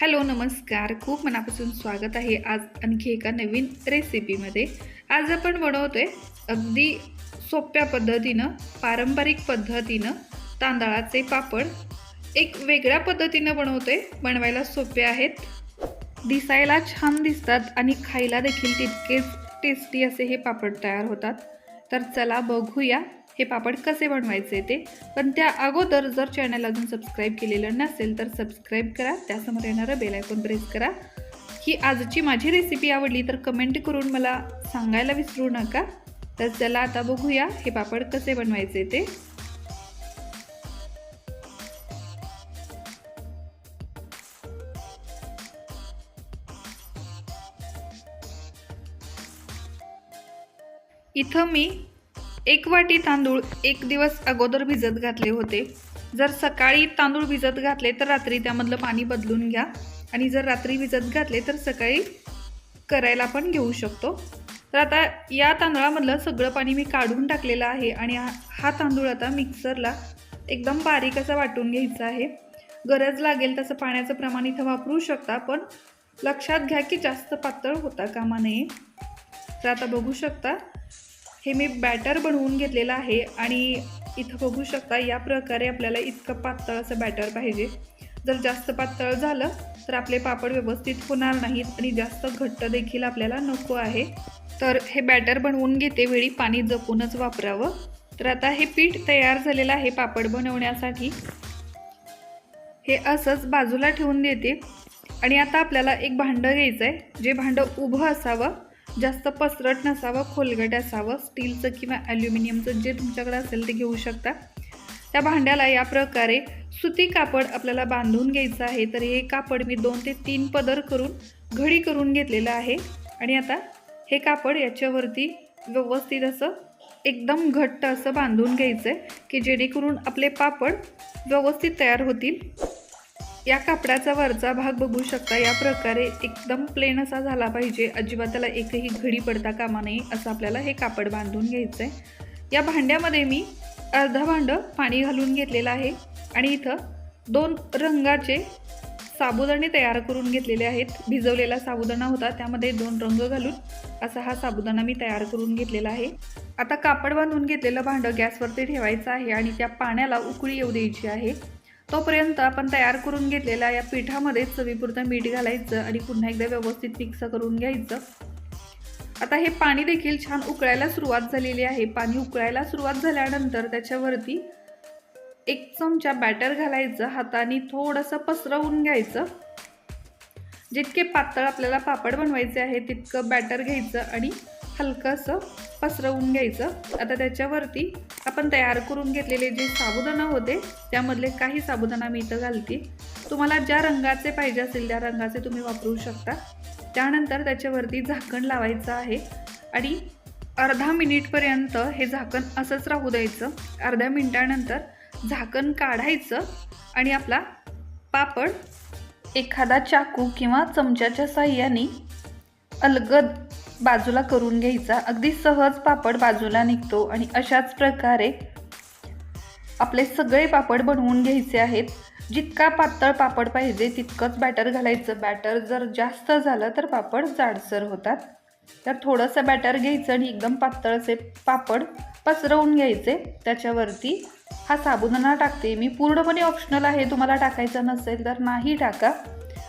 Hello नमस्कार. खूप मनापासून स्वागत आहे आज आणखी एका नवीन रेसिपीमध्ये. आज आपण बनवतोय अगदी सोप्या पद्धतीनं पारंपरिक पद्धतीनं तांदळाचे पापड. एक वेगळ्या पद्धतीनं बनवतोय बनवायला सोपे आहेत. दिसायला छान दिसतात आणि खायला देखील तितकेच टेस्टी असे हे पापड तयार होतात. तर चला बघूया. हे पापड कसे बनवायचे ते. पण त्या अगोदर जर चॅनल अजून सबस्क्राईब केलेलं नसेल तर सबस्क्राईब करा. त्यासमोर येणारं बेलायकॉन प्रेस करा. ही आजची माझी रेसिपी आवडली तर कमेंट करून मला सांगायला विसरू नका. तर चला आता बघूया हे पापड कसे बनवायचे ते. इथं मी एक वाटी तांदूळ एक दिवस अगोदर भिजत घातले होते. जर सकाळी तांदूळ भिजत घातले तर रात्री त्यामधलं पाणी बदलून घ्या. आणि जर रात्री भिजत घातले तर सकाळी करायला पण घेऊ शकतो. तर आता या तांदळामधलं सगळं पाणी मी काढून टाकलेलं आहे आणि हा हा तांदूळ आता मिक्सरला एकदम बारीक असा वाटून घ्यायचा आहे. गरज लागेल तसं पाण्याचं प्रमाण इथं वापरू शकता पण लक्षात घ्या की जास्त पातळ होता कामा नये. तर आता बघू शकता हे मी बॅटर बनवून घेतलेलं आहे आणि इथं बघू शकता या प्रकारे आपल्याला इतकं पातळ असं बॅटर पाहिजे. जर जास्त पातळ झालं तर आपले पापड व्यवस्थित होणार नाहीत आणि जास्त घट्ट देखील आपल्याला नको आहे. तर हे बॅटर बनवून घेते वेळी पाणी जपूनच वापरावं. तर आता हे पीठ तयार झालेलं आहे पापड बनवण्यासाठी. हे असंच बाजूला ठेवून देते. आणि आता आपल्याला एक भांडं घ्यायचं आहे जे भांडं उभं असावं. जास्त पसरट नसावं खोलगट असावं स्टीलचं किंवा ॲल्युमिनियमचं जे तुमच्याकडे असेल ते घेऊ शकता. त्या भांड्याला या प्रकारे सुती कापड आपल्याला बांधून घ्यायचं आहे. तर हे कापड मी दोन ते तीन पदर करून घडी करून घेतलेलं आहे. आणि आता हे कापड याच्यावरती व्यवस्थित असं एकदम घट्ट असं बांधून घ्यायचं आहे की जेणेकरून आपले पापड व्यवस्थित तयार होतील. या कापडाचा वरचा भाग बघू शकता. या प्रकारे एकदम प्लेन असा झाला पाहिजे. अजिबात त्याला एकही घडी पडता कामा नये असं आपल्याला हे कापड बांधून घ्यायचं आहे या भांड्यामध्ये मी अर्धा भांडं पाणी घालून घेतलेलं आहे आणि इथं दोन रंगाचे साबुदाणे तयार करून घेतलेले आहेत. भिजवलेला साबुदाणा होता त्यामध्ये दोन रंग घालून असा हा साबुदाणा मी तयार करून घेतलेला आहे. आता कापड बांधून घेतलेलं भांडं गॅसवरती ठेवायचं आहे आणि त्या पाण्याला उकळी येऊ द्यायची आहे. तोपर्यंत आपण तयार करून घेतलेल्या या पिठामध्ये चवीपुरतं मीठ घालायचं आणि पुन्हा एकदा व्यवस्थित मिक्स करून घ्यायचं. आता हे पाणी देखील छान उकळायला सुरुवात झालेली आहे. पाणी उकळायला सुरुवात झाल्यानंतर त्याच्यावरती एक चमचा बॅटर घालायचं हाताने थोडंसं पसरवून घ्यायचं. जितके पातळ आपल्याला पापड बनवायचे आहे तितकं बॅटर घ्यायचं आणि हलकंसं पसरवून घ्यायचं. आता त्याच्यावरती आपण तयार करून घेतलेले जे साबुदाणा होते त्यामधले काही साबुदाणा मी इथं घालते. तुम्हाला ज्या रंगाचे पाहिजे असेल त्या रंगाचे तुम्ही वापरू शकता. त्यानंतर त्याच्यावरती झाकण लावायचं आहे. आणि अर्धा मिनिटपर्यंत हे झाकण असंच राहू द्यायचं. अर्ध्या मिनिटानंतर झाकण काढायचं आणि आपला पापड एखादा चाकू किंवा चमच्याच्या साह्याने अलगद बाजूला करून घ्यायचा. अगदी सहज पापड बाजूला निघतो आणि अशाच प्रकारे आपले सगळे पापड बनवून घ्यायचे आहेत. जितका पातळ पापड पाहिजे तितकंच बॅटर घालायचं. बॅटर जर जास्त झालं तर पापड जाडसर होतात. तर थोडंसं बॅटर घ्यायचं आणि एकदम पातळचे पापड पसरवून घ्यायचे. त्याच्यावरती हा साबुदाणा टाकते. मी पूर्णपणे ऑप्शनल आहे. तुम्हाला टाकायचं नसेल तर नाही टाका.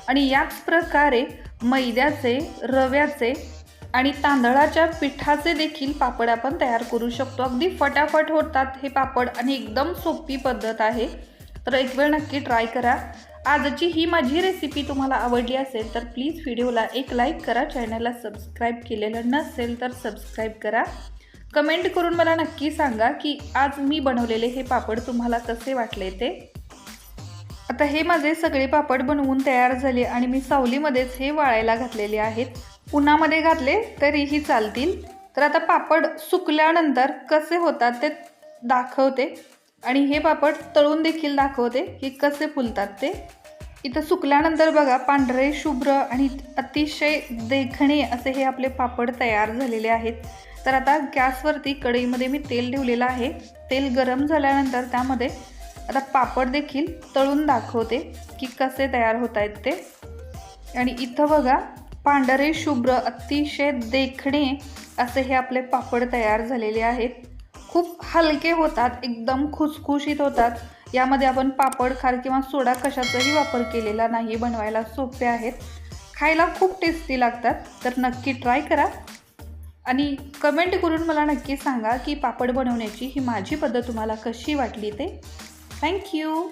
आणि याच प्रकारे मैद्याचे रव्याचे आणि तांदळाच्या पिठाचे देखील पापड आपण तयार करू शकतो. अगदी फटाफट होतात हे पापड आणि एकदम सोपी पद्धत आहे. तर एक वेळ नक्की ट्राय करा. आजची ही माझी रेसिपी तुम्हाला आवडली असेल तर प्लीज व्हिडिओला एक लाईक करा. चॅनलला सबस्क्राईब केलेलं नसेल तर सबस्क्राईब करा. कमेंट करून मला नक्की सांगा की आज मी बनवलेले हे पापड तुम्हाला कसे वाटले ते. आता हे माझे सगळे पापड बनवून तयार झाले आणि मी सावलीमध्येच हे वाळायला घातलेले आहेत. उन्हामध्ये घातले तरीही चालतील. तर आता पापड सुकल्यानंतर कसे होतात ते दाखवते. आणि हे पापड तळून देखील दाखवते की कसे फुलतात ते. इथं सुकल्यानंतर बघा पांढरे शुभ्र आणि अतिशय देखणे असे हे आपले पापड तयार झालेले आहेत. तर आता गॅसवरती कढईमध्ये मी तेल ठेवलेलं आहे. तेल गरम झाल्यानंतर त्यामध्ये आता पापड देखील तळून दाखवते की कसे तयार होत आहेत ते. आणि इथं बघा पांढरे शुभ्र अतिशय देखणे असे हे आपले पापड तयार झालेले आहेत. खूप हलके होतात एकदम खुसखुशीत होतात. यामध्ये आपण पापड खार किंवा सोडा कशाचाही वापर केलेला नाही बनवायला सोपे आहेत. खायला खूप टेस्टी लागतात तर नक्की ट्राय करा. आणि कमेंट करून मला नक्की सांगा की पापड बनवण्याची ही माझी पद्धत तुम्हाला कशी वाटली ते. थँक्यू